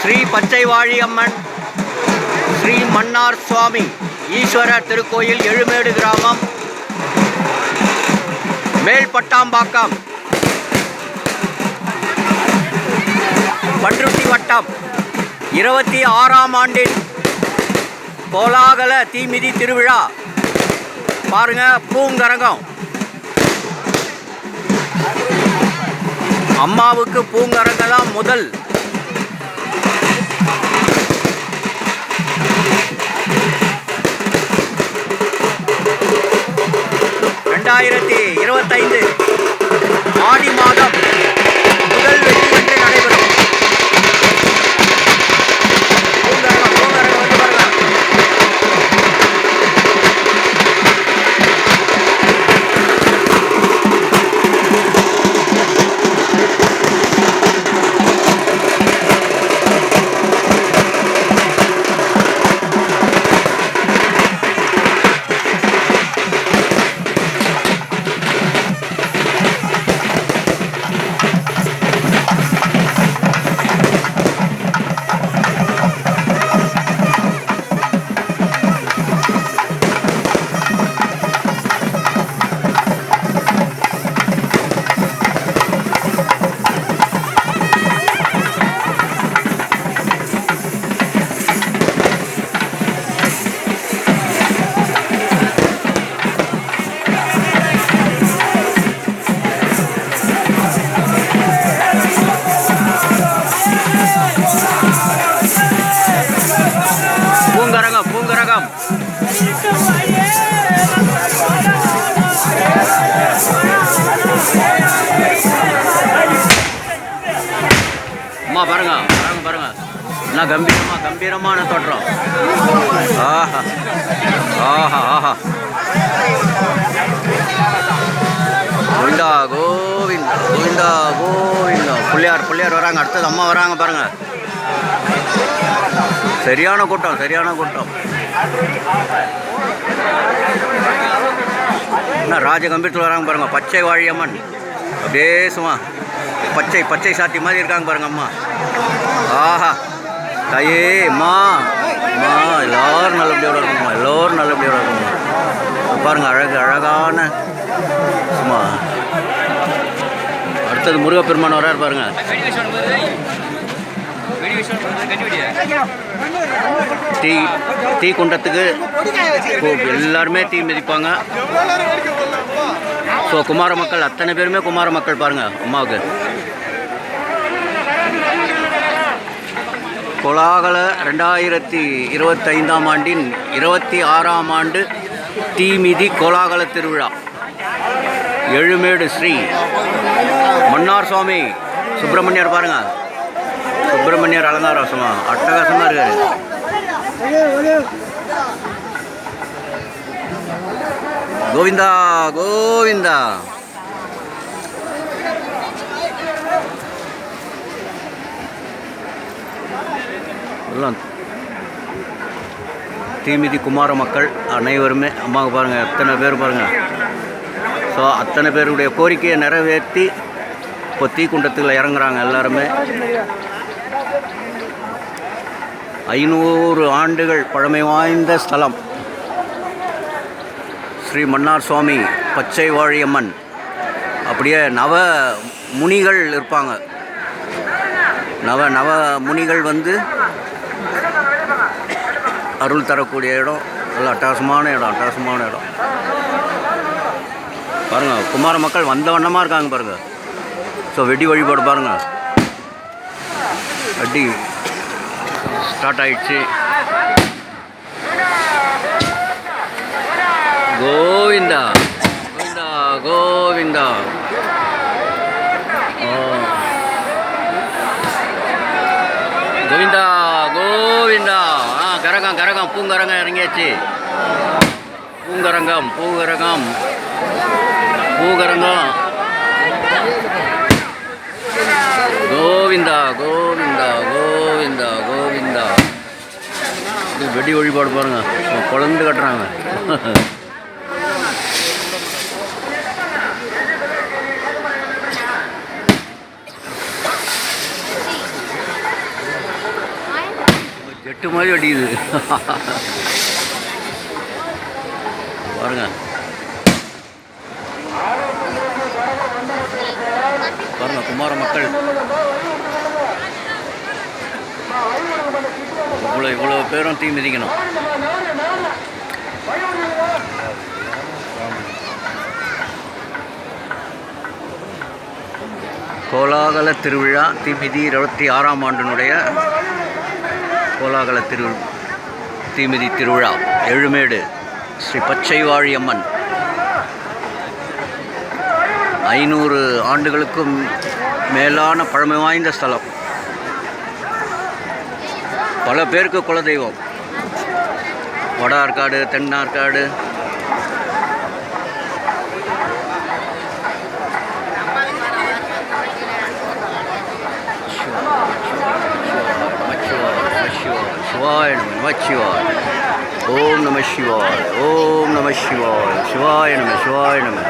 ஸ்ரீ பச்சைவாழி அம்மன் ஸ்ரீ மன்னார் சுவாமி ஈஸ்வரர் திருக்கோயில் எழுமேடு கிராமம் மேல்பட்டாம்பாக்கம் பன்ருட்டி வட்டம் இருபத்தி ஆறாம் ஆண்டின் கோலாகல தீமிதி திருவிழா. பாருங்க பூங்கரங்கம் அம்மாவுக்கு பூங்கரங்கம் தான் முதல். ரெண்டாயிரத்தி இருபத்தைந்து. வணக்கம். அம்மா பாருங்க பாருங்க பாருங்க. என்ன கம்பீரமா கம்பீரமான தோற்றம். ஆஹா ஆஹா ஆஹா. கோவிந்தா கோவிந்தா கோவிந்தா கோவிந்தா. பிள்ளையார் பிள்ளையார் வராங்க. அடுத்தது அம்மா வராங்க பாருங்க. சரியான கூட்டம் சரியான கூட்டம். என்ன ராஜகம்பீரத்தில் வராங்க பாருங்க பச்சை வாழியம்மன் அப்படியே சும்மா பச்சை பச்சை சாத்தி மாதிரி இருக்காங்க பாருங்க அம்மா. ஆஹா தாயே அம்மா. மா எல்லாரும் நல்லபடியோட இருக்குமா எல்லோரும் நல்லபடியோட இருக்குமா பாருங்க அழகு அழகான சும்மா. அடுத்தது முருகப்பெருமான் வரார் பாருங்க. டீ டீ குண்டத்துக்கு கு- எல்லாருமே டீ மிதிப்பாங்க. ஸோ குமார மக்கள் அத்தனை பேருமே குமார மக்கள் பாருங்கள் அம்மாவுக்கு. கோலாகல ரெண்டாயிரத்தி இருபத்தைந்தாம் ஆண்டின் இருபத்தி ஆறாம் ஆண்டு தீமிதி கோலாகல திருவிழா. எழுமேடு ஸ்ரீ மன்னார் சுவாமி சுப்பிரமணியர் பாருங்கள் சுப்பிரமணியர் அலங்காரசமா அட்டகாசமா இருக்காரு. கோவிந்தா கோவிந்தா. எல்லாம் தீமிதி குமார மக்கள் அனைவருமே அம்மாவுக்கு பாருங்கள் எத்தனை பேர் பாருங்கள் ஸோ அத்தனை பேருடைய கோரிக்கையை நிறைவேற்றி இப்போ தீக்குண்டத்தில் இறங்குறாங்க எல்லாருமே. ஐநூறு ஆண்டுகள் பழமை வாய்ந்த ஸ்தலம். ஸ்ரீ மன்னார் சுவாமி பச்சை வாழியம்மன் அப்படியே நவ முனிகள் இருப்பாங்க. நவ நவ முனிகள் வந்து அருள் தரக்கூடிய இடம். நல்ல அட்டகாசமான இடம் அட்டகாசமான இடம். பாருங்கள் குமார மக்கள் வந்த வண்ணமாக இருக்காங்க பாருங்கள் ஸோ வெடி வழிபாடு பாருங்கள் வெடி ஸ்டார்ட் ஆயிடுச்சு. கோவிந்தா. கோவிந்தா கோவிந்தா. கோவிந்தா கோவிந்தா. ஆ கரகம் கரகம் பூங்கரகம் இறங்கியாச்சு. பூங்கரங்கம் பூங்கரகம். பூகரங்கம் கோவிந்தா கோவிந்தா கோவிந்தா வெடி வழிபாடு பாருங்கள் குழந்தை கட்டுறாங்க. ஜெட்டு மாதிரி வெடிக்குது. பாருங்க. பாருங்க குமார மக்கள். இவ்வளோ இவ்வளோ பேரும் தீ மிதிக்கணும் கோலாகல திருவிழா தீமிதி இருபத்தி ஆறாம் ஆண்டினுடைய கோலாகல திரு தீமிதி திருவிழா எழுமேடு ஸ்ரீ பச்சைவாழி அம்மன் ஐநூறு ஆண்டுகளுக்கும் மேலான பழமை வாய்ந்த ஸ்தலம். பல பேருக்கு குலதெய்வம் வட ஆற்காடு தென் ஆற்காடு சிவாய் நம சிவாய் ஓம் நம சிவாய் ஓம் நம சிவாய் சிவாய நம சிவாய நம